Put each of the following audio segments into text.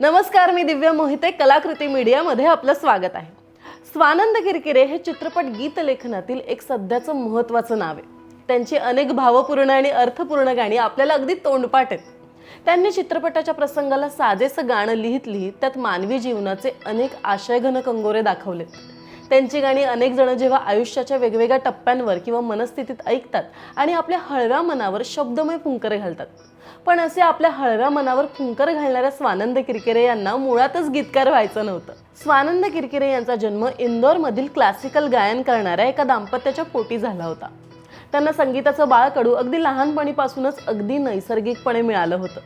नमस्कार मी दिव्या मोहिते कलाकृती मीडियामध्ये आपलं स्वागत आहे. स्वानंद किरकिरे हे चित्रपट गीतलेखनातील एक सध्याचं महत्त्वाचं नाव आहे. त्यांची अनेक भावपूर्ण आणि अर्थपूर्ण गाणी आपल्याला अगदी तोंडपाठ आहेत. त्यांनी चित्रपटाच्या प्रसंगाला साजेसं गाणं लिहित लिहित त्यात मानवी जीवनाचे अनेक आशयघन कंगोरे दाखवलेत. त्यांची गाणी अनेक जण जेव्हा आयुष्याच्या वेगवेगळ्या टप्प्यांवर किंवा मनस्थितीत ऐकतात आणि आपल्या हळव्या मनावर शब्दमय फुंकरे घालतात. पण असे आपल्या हळव्या मनावर फुंकर घालणाऱ्या स्वानंद किरकिरे यांना मुळातच गीतकार व्हायचं नव्हतं. स्वानंद किरकिरे यांचा जन्म इंदोरमधील क्लासिकल गायन करणाऱ्या एका दाम्पत्याच्या पोटी झाला होता. त्यांना संगीताचं बाळकडू अगदी लहानपणीपासूनच अगदी नैसर्गिकपणे मिळालं होतं.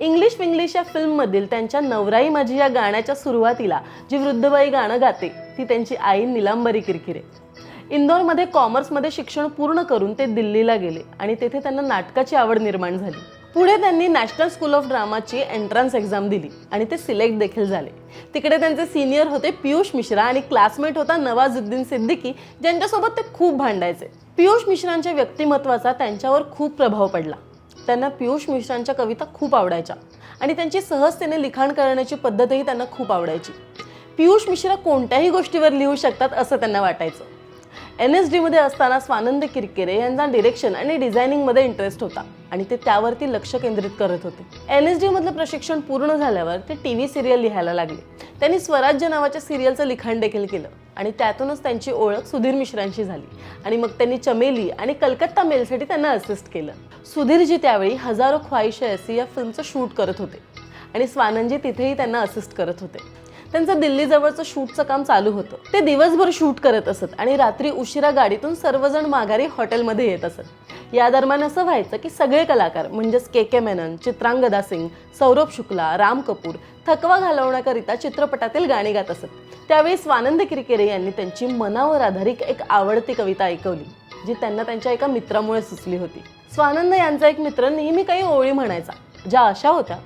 इंग्लिश विंग्लिश या फिल्ममधील त्यांच्या नवराई माझी या गाण्याच्या सुरुवातीला जी वृद्धबाई गाणं गाते ती त्यांची आई निलांबरी किरकिरे. इंदोरमध्ये कॉमर्समध्ये शिक्षण पूर्ण करून ते दिल्लीला गेले आणि तेथे त्यांना नाटकाची आवड निर्माण झाली. पुढे त्यांनी नॅशनल स्कूल ऑफ ड्रामाची एंट्रन्स एक्झाम दिली आणि ते सिलेक्ट देखील झाले. तिकडे त्यांचे सिनियर होते पियुष मिश्रा आणि क्लासमेट होता नवाजुद्दीन सिद्दीकी ज्यांच्यासोबत ते खूप भांडायचे. पियुष मिश्रांच्या व्यक्तिमत्वाचा त्यांच्यावर खूप प्रभाव पडला. त्यांना पियुष मिश्रांच्या कविता खूप आवडायच्या. आणि त्यांची सहजतेने लिखाण करण्याची पद्धतही त्यांना खूप आवडायची. पियुष मिश्रा कोणत्याही गोष्टीवर लिहू शकतात असं त्यांना वाटायचं. एन एस डीमध्ये असताना स्वानंद किरकिरे यांचा डिरेक्शन आणि डिझायनिंगमध्ये इंटरेस्ट होता. आणि ते त्यावरती लक्ष केंद्रित करत होते. एन एस डीमधलं प्रशिक्षण पूर्ण झाल्यावर ते टी व्ही सिरियल लिहायला लागले. त्यांनी स्वराज्य नावाच्या सिरियलचं लिखाण देखील केलं. आणि त्यातूनच त्यांची ओळख सुधीर मिश्रांशी झाली. आणि मग त्यांनी चमेली आणि कलकत्ता मेलसाठी त्यांना असिस्ट केलं. सुधीरजी त्यावेळी हजारो ख्वाहिश ऐसी या फिल्मचं शूट करत होते. आणि स्वानंदजी तिथेही त्यांना असिस्ट करत होते. त्यांचं दिल्लीजवळचं शूटचं काम चालू होतं. ते दिवसभर शूट करत असत आणि रात्री उशिरा गाडीतून सर्वजण माघारी हॉटेलमध्ये येत असत. या दरम्यान असं व्हायचं की सगळे कलाकार म्हणजेच के के मेनन चित्रांगदा सिंग सौरभ शुक्ला राम कपूर थकवा घालवण्याकरिता चित्रपटातील गाणी गात असत. त्यावेळी स्वानंद किरकिरे यांनी त्यांची मनावर आधारित एक आवडती कविता ऐकवली जी त्यांना त्यांच्या एका मित्रामुळे सुचली होती. स्वानंद यांचा एक मित्र नेहमी काही ओळी म्हणायचा ज्या अशा होत्या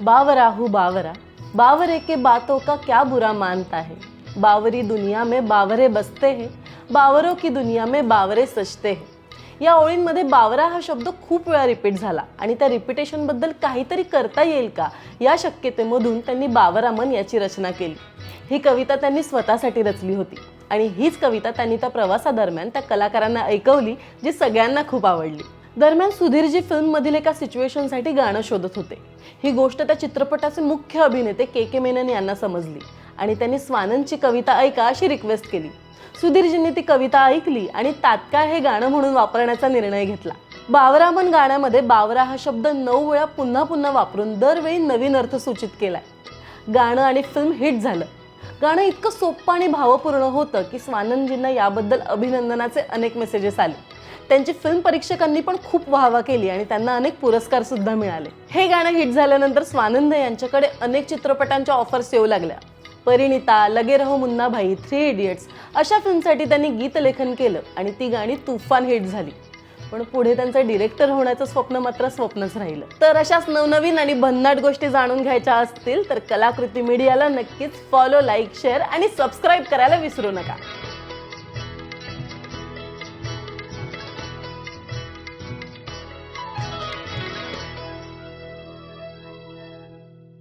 बावरा हू बावरा बावरे के बातों का क्या बुरा मानता है बावरी दुनिया में बावरे बसते हैं बावरों की दुनिया में बावरे सजते हैं। या ओळींमध्ये बावरा हा शब्द खूप वेळा रिपीट झाला. आणि त्या रिपिटेशनबद्दल काहीतरी करता येईल का? या शक्यतेमधून त्यांनी बावरामन याची रचना केली. ही कविता त्यांनी स्वतःसाठी रचली होती. आणि हीच कविता त्यांनी त्या प्रवासादरम्यान त्या कलाकारांना ऐकवली जी सगळ्यांना खूप आवडली. दरम्यान सुधीरजी फिल्ममधील एका सिच्युएशनसाठी गाणं शोधत होते. ही गोष्ट त्या चित्रपटाचे मुख्य अभिनेते के के मेनन यांना समजली. आणि त्यांनी स्वानंदची कविता ऐका अशी रिक्वेस्ट केली. सुधीरजींनी ती कविता ऐकली आणि तात्काळ हे गाणं म्हणून वापरण्याचा निर्णय घेतला. बावरामन गाण्यामध्ये बावरा हा शब्द नऊ वेळा पुन्हा पुन्हा वापरून दरवेळी नवीन अर्थ सूचित केलाय. गाणं आणि फिल्म हिट झालं. गाणं इतकं सोपं आणि भावपूर्ण होतं की स्वानंदजींना याबद्दल अभिनंदनाचे अनेक मेसेजेस आले. त्यांची फिल्म परीक्षकांनी पण खूप वाहवा केली आणि त्यांना अनेक पुरस्कार सुद्धा मिळाले. हे गाणं हिट झाल्यानंतर स्वानंद यांच्याकडे अनेक चित्रपटांच्या ऑफर्स येऊ लागल्या. परिणिता लगे रहो मुन्ना भाई थ्री इडियट्स अशा फिल्मसाठी त्यांनी गीतलेखन केलं आणि ती गाणी तुफान हिट झाली. पण पुढे त्यांचं डिरेक्टर होण्याचं स्वप्न मात्र स्वप्नच राहिलं. तर अशाच नवनवीन आणि भन्नाट गोष्टी जाणून घ्यायच्या असतील तर कलाकृती मीडियाला नक्कीच फॉलो लाईक शेअर आणि सबस्क्राईब करायला विसरू नका.